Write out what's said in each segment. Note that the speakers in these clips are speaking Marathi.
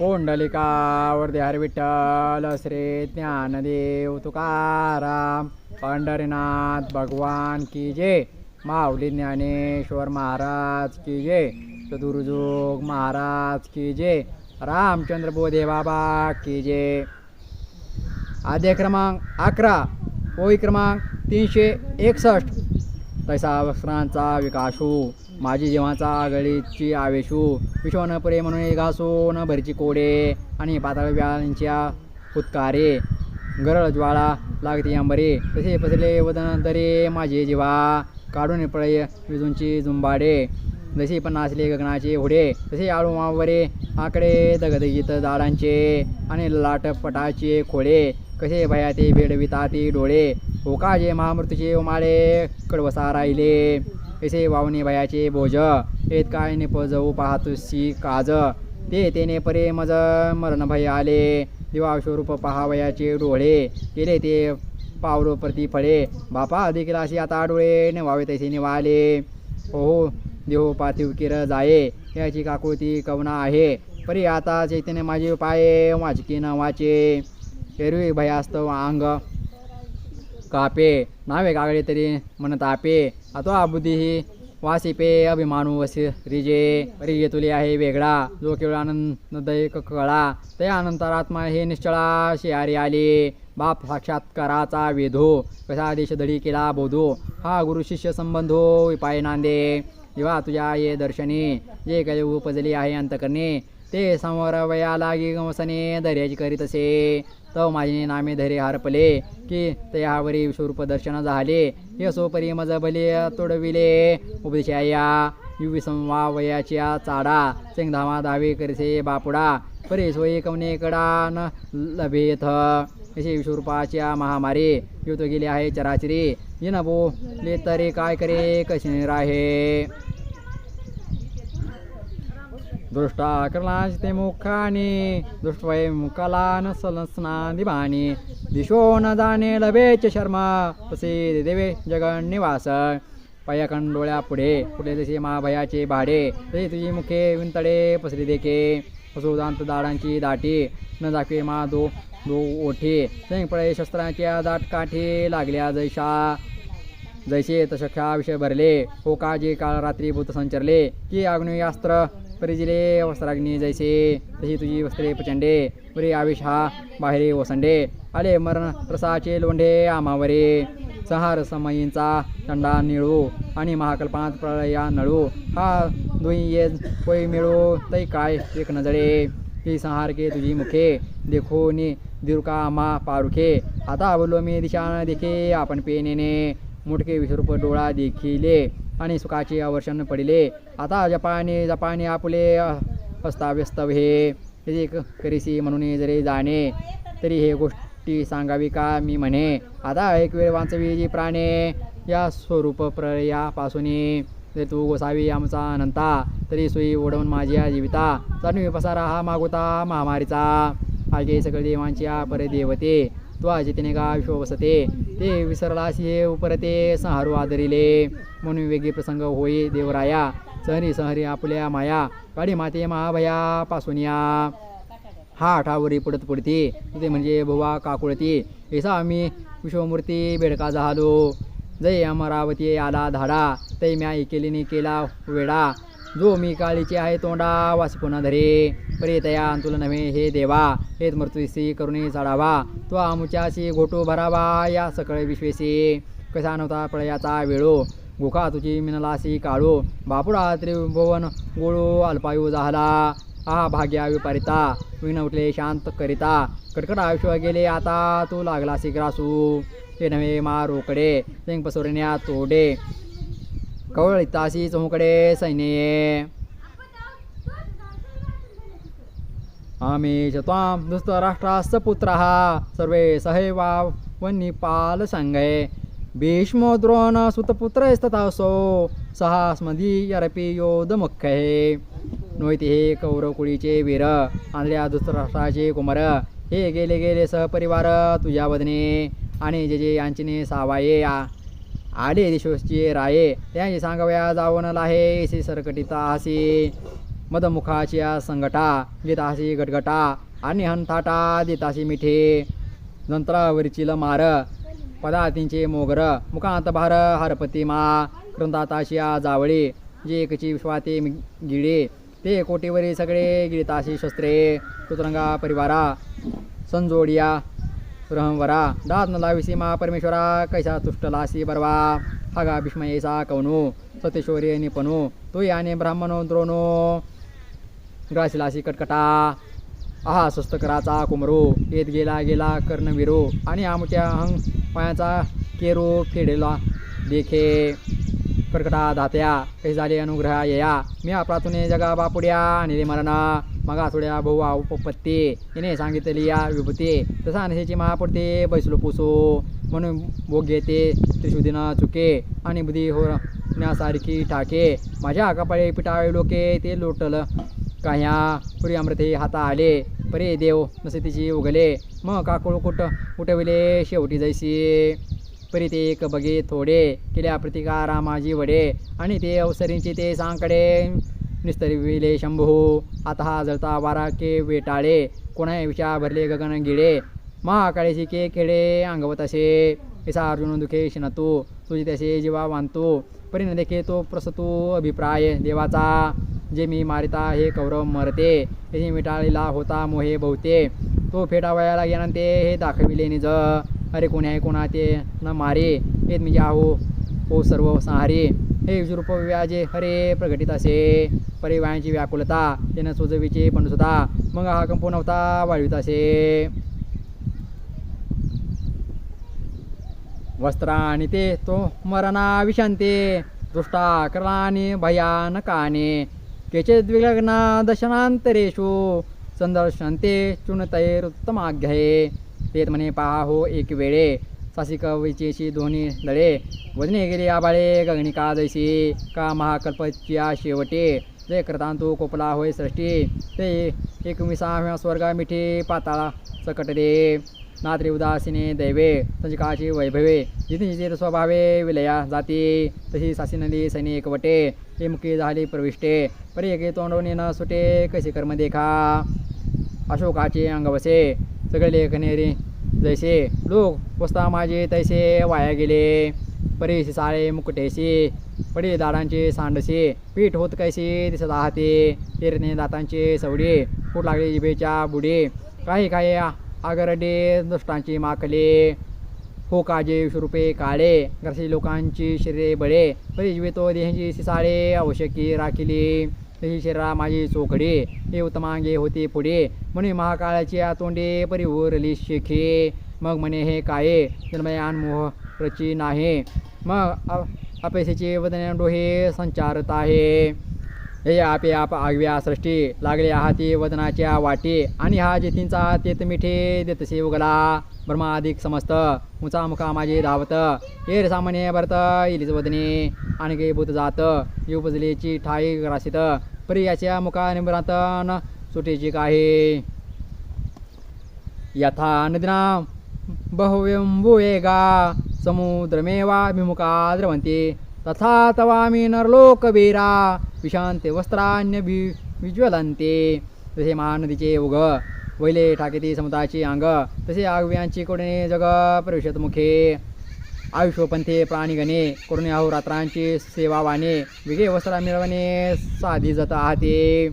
पुंडलिकावर हर विठ्ठल श्री ज्ञानदेव तुकाराम पंढरीनाथ भगवान की जय माऊली ज्ञानेश्वर महाराज की जय सदुर्जोग महाराज की जय रामचंद्र बोधे बाबा की जय. आद्य क्रमांक अकरा पोई क्रमांक तीनशे एकसष्ट. तैसा वस्त्रांचा विकासू माझी जीवाचा गळीची आवेशू. विश्वन परे म्हणून घासू न भरची कोडे आणि पातळ व्याळांच्या फुतकारे गरळ ज्वाळा लागते अंबरे. तसे पसरले वदन तरे माझे जीवा. काढून पळे विजूंची जुंबाडे जसे पण नाचले गगनाचे हुडे तसे आळू मावरे आकडे दगदगीत दाडांचे आणि लाटपटाचे खोडे कसे भया ते बेडविता ते डोळे होकाजे महामृत्यूचे उमाळे कडवसा राहिले. कसे वावणे भयाचे बोज येत काय नेप जाऊ पाहतुसी काज. ते तेने परे मज मरण भय आले. दिवास्वरूप पहावयाचे डोळे. केले ते पावलो प्रतिफळे बापा देखील अशी आता डोळे नेवावे तसे निवाले. हो देहो पार्थिव किर जाये. याची काकुती कवना आहे. परी आता चैतन्य माझे पाये वाचकी नावाचे एरवी भयास्तव अंग कापे. नावे कागळे तरी म्हणत अतो आता बुद्धी ही वासिपे अभिमानू वसी रिजे रिजे तुले आहे वेगळा जो केवळ आनंददायक कळा. ते अनंतरात्मा हे निश्चळा शिहारी आले. बाप साक्षात्काराचा वेधो कसा देश धडी केला बोधो. हा गुरु शिष्य संबंधो विपाय नांदे. किंवा तुझ्या ये दर्शनी जे काही उपजली आहे अंतकरणे. ते समोर वया लागी गमसने धैर्याची करीत असे. तव माझे नामे धैर्य हरपले की तयावरी विश्वरूप दर्शन झाले. हे सोपरी मज भले तोडविले उपदेशाया युवी संवावयाच्या चाडा. सिंगधामा दावे करीसे बापुडा. परे सोयी कवने कडा न लभेथ. असे विश्वरूपाच्या महामारी. युत गेले आहे चराचरी. येन बोले तरी काय करे कशी राहे? दृष्टा करलाचे मुखाने दृष्टवय मुखाला न सलसना दिबाणी दिशो न जाणे लभेच शर्मा तसे देवे जगन निवास डोळ्या पुढे पुढे जसे महाभयाचे भाडे तसे तुझी मुखे विंतडे पसरी देखे। असो दांत दाडांची दाटी न दाखवे मा दो दो ओठे। पळे शस्त्रांच्या दाट काठी लागल्या जैशा। जैसे तशा विषय भरले हो का जे काळ रात्री भूत संचरले? की अग्नियास्त्र परिजिले वस्त्राग्नी जैसे तशी तुझी वस्त्रे प्रचंडे परी आविष हा बाहेरे ओसंडे आले मरण रसाचे लोंढे आमावरे संहार समयींचा चंडा निळू आणि महाकल्पात प्रळया नळू. हा दुई ये कोई मिळू तै काय एक नजळे ही संहार के तुझी मुखे देखो नि दिरुका मा पारुखे. आता बोलो मी दिशा देखे आपण पेनेने. मुटके विश्वरूप डोळा देखिले. आणि सुखाचे आवर्षण पडिले. आता जपाने जपाने आपले अस्ताव्यस्तव हे हे करीसी म्हणून जरी जाणे तरी हे गोष्टी सांगावी का मी म्हणे. आता एक वेळ वाचवी जी प्राणे या स्वरूप प्रयापासून जर तू गोसावी आमचा अनंता तरी सोयी ओढवून माझी जीविता. चालू पसारा हा मागोता महामारीचा. आगे सगळे देवांच्या परदेवते देवते. अजितीने गा विश्व ते विसरलासी हे उपरते संहारू आदरिले। म्हणून वेगळी प्रसंग होई देवराया सहरी सहरी आपल्या माया काळी माते महाभया पासून या हा आठावरी पडत पडते ते म्हणजे भुवा काकुळती ऐसा आम्ही विश्वमूर्ती बेडका झालो। जय अमरावती आला धाडा तै म्या केलीने केला वेडा। जो मी काळीचे आहे तोंडा वासिपुना धरे. परे तया तुला नव्हे हे देवा हेच मृत्यूसी करुणी चढावा तो आमुच्याशी घोटू भरावा या सकळे विश्वेशी. कसा नव्हता पळयाचा वेळो गुखा तुझी मिनलासी काळू बापुडा त्रिभुवन गोळू अल्पायू झाला. हा भाग्या विपरिता विण उठले शांत करिता. कडकड आयुष्य गेले आता तू लागलासी ग्रासू ते नव्हे मा रोकडे सिंग पसोरण्या तोडे. कवळ तासी चौकडे सैन्य आम्ही च त्वां दुस्तराष्ट्रास्य पुत्रः। सर्वे सहैवा वन्निपाल संघे भीष्मो द्रोण सुतपुत्रस्तथासो सहास्मदीयरपि योधमुख्ये नोयते हे कौरव कुळीचे वीर आंधळ्या दुस्तराष्ट्राचे कुमार। हे गेले गेले सहपरिवार। तुझ्या वदने आणि जे जे यांचीने सावाये। आ आडे दिशोचे राये. त्यांची सांगवया जावण लाहे सी सरकटिता हसी. मदमुखाच्या संगटा गीताशी गटगटा. आणि हंथाटा दितासी मिठे. नंतरावरची मार पदातींचे मोगर. मुखांत भार हरपती मा. कृंदाताशी जावळी. जे एकची विश्वाते गिळे. ते कोटीवरी सगळे गिळताशी शस्त्रे. चतुरंगा परिवारा. संजोडिया. रहंवरा दात विसीमा परमेश्वरा कैसा तुष्टलासी बरवा। हगा भीष्मयेसा कवनो सतेश्वरी निपनो। तो याने ब्राह्मणो द्रोणो। ग्रासिलासी कटकटा। आहा स्वस्तकराचा कुमरो। येत गेला गेला कर्णवीरो। आणि आमच्या हंग पायाचा केरो फेडेला देखे। प्रकटा दात्या काही झाले अनुग्रह येया मी आपलातून जगा बापुड्या आणि रे मरणा मगा थोड्या भाऊ उपपत्ती हिने सांगितली या विभूती। तसा नशेची महापडते बैसलो पुसो। म्हणून भोग घेते त्रिशुदीन चुके आणि बुद्धी होण्यासारखी ठाके। माझ्या कपाळे पिटाळे लोके ते लोटल काह्या पुरी अमृते हाता आले परे देव नसे तिची उगले। मग काकुळ कुट उठविले शेवटी जैसी। परी ते एक बगे थोडे केल्या प्रतिकारा माझी वडे. आणि ते अवसरींचे ते सांकडे. निस्तरविले शंभू आता हा जळता वारा के वेटाळे. कोणा विषा भरले गगन गिळे. महाकाळेशी के खेळे अंगवत असे. ऐसा अर्जुन दुखे शिनतो तुझी तसे जीवा बांधतो परी न देखे तो प्रसतो अभिप्राय देवाचा. जे मी मारिता हे कौरव मरते. हे मिटाळीला होता मोहे बहुते. तो फेटावयाला गेल्यानंतर हे दाखविले निज. अरे कोणी आहे कोणा ते? न मारे हे म्हणजे आहो हो सर्व संहारे. हे विश्वरूप व्याजे हरे प्रगटित असे. परिवायांची व्याकुलता त्यानं सुजवीचे पण सुद्धा मग हा कंपू नव्हता वाढवित असे. वस्त्रा आणि ते तो मरणा विशांते. दृष्टा करलाने भयानकाने केचे द्विलग्ना दशनांतरेषु. संदर्शनते चुनतैरुत्तमाघ्याये तेत म्हणे पहा हो एक वेळे. सासिक विचेशी दोन्ही लळे वजने गेले आबाळे गगनिका जैसी का महाकल्पच्या शेवटे? ते करतांतू कोपला होय सृष्टी. ते एकविसाव्या स्वर्गा मिठी पाताळा सकट रे नात्री उदासीने दैवे संचिकाची वैभवे. जिथे स्वभावे विलया जाती तशी सासी नदी सैनी एकवटे. ते मुखी झाली प्रविष्टे. परी एके तोंडवणी न सुटे कशी कर्म देखा? अशोकाचे अंगवसे. सगळे लेखनेरी जैसे लोक वस्ता माझे तैसे वाया गेले. परी साळे मुकुटेशी पडे दाडांचे सांडसे. पीठ होत कैसे दिसत आहाते. तेरणे दातांचे सवडे फूट लागले जिभेच्या बुडे. काही काही आगरडे दुष्टांची माकले हो काजे विश्वरूपे काळे. घरचे लोकांची शरीरे बळे. परी तो देहांची सिसाळे आवश्यकी राखिली. तशी शरीरा माझी चोखडे हे उत्तमांगे होते पुढे. म्हणे महाकाळाची तोंडे परी उरली शेखे. मग म्हणे हे काय? जन्मयान मोह रची नाही. मग अ- अपेक्षेचे वदन डोहे संचारत आहे. हे आपे आप आगव्या सृष्टी. लागले आहाती वदनाच्या वाटी. आणि हा जेथींचा तेत मिठे देतसे उगला ब्रह्मादिक समस्त मुचा मुखा माझे धावत हेर सामान्य भरत इलीच वदने आणखी भूत जात उपजलेची ठाई ग्रासित प्रियाच्या मुखा निमरात न काही. यथा नदीना बहुव्यंबुवेगा समुद्रमेवाभिमुखा द्रवन्ति तथा तवामी नरलोकवीरा विशांते वस्त्रान्य वि विज्वलन्ते महानदीचे उग वैले ठाकेती समुदायाची अंग तसे आगव्यांची कोडणे जग प्रवेशत मुखे आयुष्यपंथे प्राणीगणे करुणे अहोरात्रांची सेवावाने विगे वस्त्रा मिळवणे साधी जात आहाते.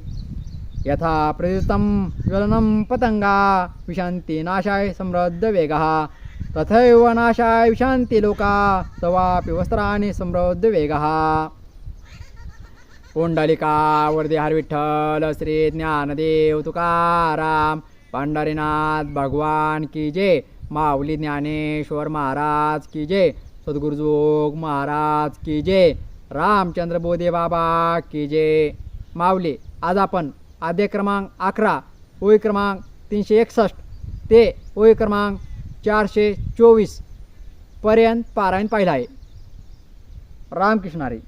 यथा प्रयुक्तं ज्वलनम पतंगा विशांती नाशाय समृद्ध वेगः. तथैव नाशाय विशान्ति लोका तवापि वस्त्राणि समृद्ध वेगः. पुंडलिका वरदेहार विठ्ठल श्री ज्ञानदेव तुकाराम पंढरीनाथ भगवान की जय। माऊली ज्ञानेश्वर महाराज की जय। सद्गुरुजोग महाराज की जय। रामचंद्र बोधे बाबा की जय। माऊली आज आपण आद्य क्रमांक अकरा ओळी क्रमांक तीनशे एकसष्ट ते ओळी क्रमांक चारशे चोवीसपर्यंत पारायण पाहिलं आहे. रामकृष्णारी